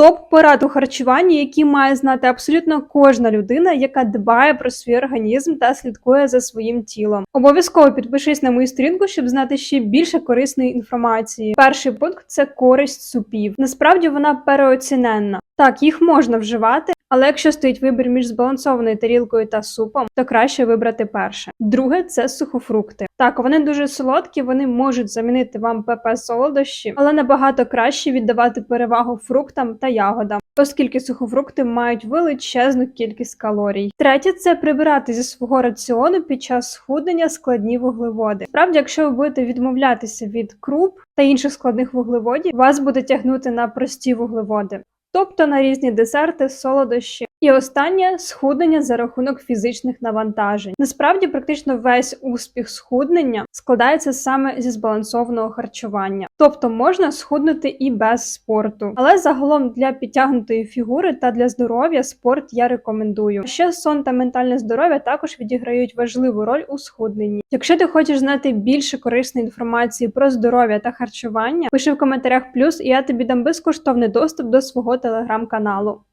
Топ порад у харчуванні, які має знати абсолютно кожна людина, яка дбає про свій організм та слідкує за своїм тілом. Обов'язково підпишись на мою сторінку, щоб знати ще більше корисної інформації. Перший пункт це користь супів. Насправді вона переоціненна. Так, їх можна вживати, але якщо стоїть вибір між збалансованою тарілкою та супом, то краще вибрати перше. Друге це сухофрукти. Так, вони дуже солодкі, вони можуть замінити вам ПП солодощі, але набагато краще віддавати перевагу фруктам та ягодам, оскільки сухофрукти мають величезну кількість калорій. Третє це прибирати зі свого раціону під час схуднення складні вуглеводи. Справді, якщо ви будете відмовлятися від круп та інших складних вуглеводів, вас буде тягнути на прості вуглеводи тобто на різні десерти, солодощі. І останнє схуднення за рахунок фізичних навантажень. Насправді, практично весь успіх схуднення складається саме зі збалансованого харчування, тобто можна схуднути і без спорту. Але загалом для підтягнутої фігури та для здоров'я спорт я рекомендую. Ще сон та ментальне здоров'я також відіграють важливу роль у схудненні. Якщо ти хочеш знати більше корисної інформації про здоров'я та харчування, пиши в коментарях плюс, і я тобі дам безкоштовний доступ до свого телеграм-каналу.